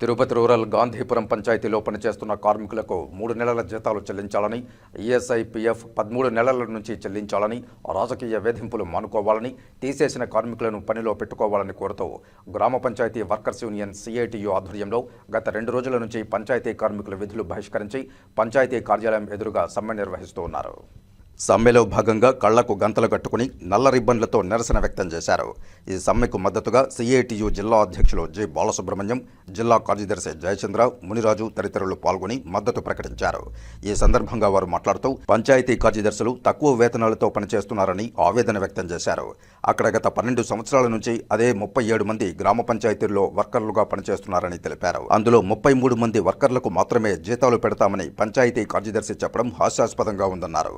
Tirupati rural Gandhipuram పంచాయతీలో పనిచేస్తున్న కార్మికులకు మూడు నెలల జీతాలు చెల్లించాలని ఈఎస్ఐపిఎఫ్ పదమూడు నెలల నుంచి చెల్లించాలని రాజకీయ వేధింపులు మానుకోవాలని తీసేసిన కార్మికులను పనిలో పెట్టుకోవాలని కోరుతూ గ్రామ పంచాయతీ వర్కర్స్ యూనియన్ సిఐటియు ఆధ్వర్యంలో గత రెండు రోజుల నుంచి పంచాయతీ కార్మికుల విధులు బహిష్కరించి పంచాయతీ కార్యాలయం ఎదురుగా సమ్మె నిర్వహిస్తూ ఉన్నారు. సమ్మెలో భాగంగా కళ్ళకు గంతలు కట్టుకుని నల్ల రిబ్బన్లతో నిరసన వ్యక్తం చేశారు. ఈ సమ్మెకు మద్దతుగా సిఐటియు జిల్లా అధ్యక్షులు జె బాలసుబ్రహ్మణ్యం జిల్లా కార్యదర్శి జయచంద్ర మునిరాజు తదితరులు పాల్గొని మద్దతు ప్రకటించారు. ఈ సందర్భంగా వారు మాట్లాడుతూ పంచాయతీ కార్యదర్శులు తక్కువ వేతనాలతో పనిచేస్తున్నారని ఆవేదన వ్యక్తం చేశారు. అక్కడ గత పన్నెండు సంవత్సరాల నుంచి అదే ముప్పై ఏడు మంది గ్రామ పంచాయతీల్లో వర్కర్లుగా పనిచేస్తున్నారని తెలిపారు. అందులో ముప్పై మూడు మంది వర్కర్లకు మాత్రమే జీతాలు పెడతామని పంచాయతీ కార్యదర్శి చెప్పడం హాస్యాస్పదంగా ఉందన్నారు.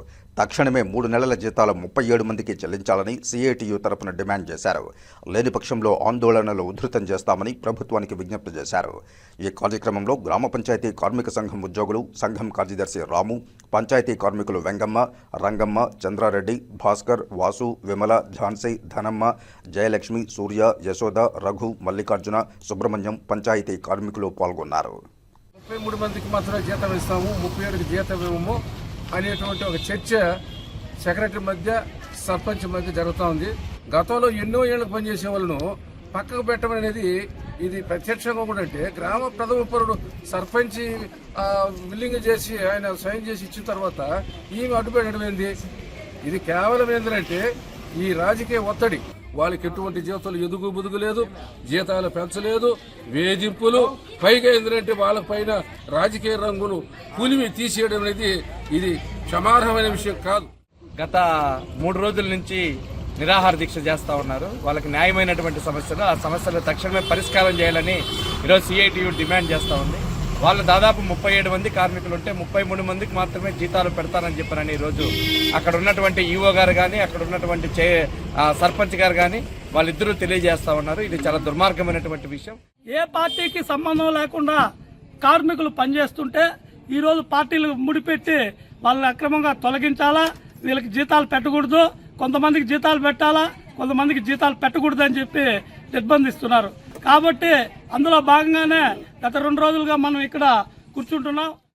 తక్షణమే మూడు నెలల జీతాలు ముప్పై ఏడు మందికి చెల్లించాలని సిఐటియు తరపున డిమాండ్ చేశారు. లేని పక్షంలో ఆందోళనలు ఉధృతం చేస్తామని ప్రభుత్వానికి విజ్ఞప్తి చేశారు. ఈ కార్యక్రమంలో గ్రామ పంచాయతీ కార్మిక సంఘం ఉద్యోగులు సంఘం కార్యదర్శి రాము పంచాయతీ కార్మికులు వెంగమ్మ రంగమ్మ చంద్రారెడ్డి భాస్కర్ వాసు విమల ఝాన్సీ ధనమ్మ జయలక్ష్మి సూర్య యశోద రఘు మల్లికార్జున సుబ్రహ్మణ్యం పంచాయతీ కార్మికులు పాల్గొన్నారు. ముప్పై మూడు మందికి మాత్రమే జీతం ఇస్తాము ముప్పై ఏడుకి జీతం ఇవ్వము. అనేటువంటి ఒక చర్చ సెక్రటరీ మధ్య సర్పంచ్ మధ్య జరుగుతూ ఉంది. గతంలో ఎన్నో ఏళ్ళకు పనిచేసే వాళ్ళను పక్కకు పెట్టడం అనేది ఇది ప్రత్యక్షంగా కూడా అంటే గ్రామ ప్రథమ పౌరుడు సర్పంచ్ విల్లింగ్ చేసి ఆయన సైన్ చేసి ఇచ్చిన తర్వాత ఈమె అడ్డుపెట్టడం ఏంది? ఇది కేవలం ఏంటంటే ఈ రాజకీయ ఒత్తిడి. వాళ్ళకి ఎటువంటి జీతాలు ఎదుగు బుదుగు లేదు జీతాలు పెంచలేదు వేధింపులు పైగా ఏంటంటే వాళ్ళ పైన రాజకీయ రంగులు పులిమి తీసేయడం అనేది ఇది క్షమార్హమైన విషయం కాదు. గత మూడు రోజుల నుంచి నిరాహార దీక్ష చేస్తూ ఉన్నారు. వాళ్ళకి న్యాయమైనటువంటి సమస్యలు ఆ సమస్యలు తక్షణమే పరిష్కారం చేయాలని ఈరోజు సిఐటియు డిమాండ్ చేస్తూ ఉంది. వాళ్ళు దాదాపు ముప్పై ఏడు మంది కార్మికులు ఉంటే ముప్పై మూడు మందికి మాత్రమే జీతాలు పెడతారని చెప్పారని ఈరోజు అక్కడ ఉన్నటువంటి ఈఓ గారు కానీ అక్కడ ఉన్నటువంటి చే సర్పంచ్ గారు కానీ వాళ్ళిద్దరూ తెలియజేస్తా ఉన్నారు. ఇది చాలా దుర్మార్గమైనటువంటి విషయం. ఏ పార్టీకి సంబంధం లేకుండా కార్మికులు పనిచేస్తుంటే ఈరోజు పార్టీలు ముడిపెట్టి వాళ్ళని అక్రమంగా తొలగించాలా? వీళ్ళకి జీతాలు పెట్టకూడదు. కొంతమందికి జీతాలు పెట్టాలా? కొంతమందికి జీతాలు పెట్టకూడదు అని చెప్పి నిర్బంధిస్తున్నారు. కాబట్టి అందులో భాగంగానే గత రెండు రోజులుగా మనం ఇక్కడ కూర్చుంటున్నాం.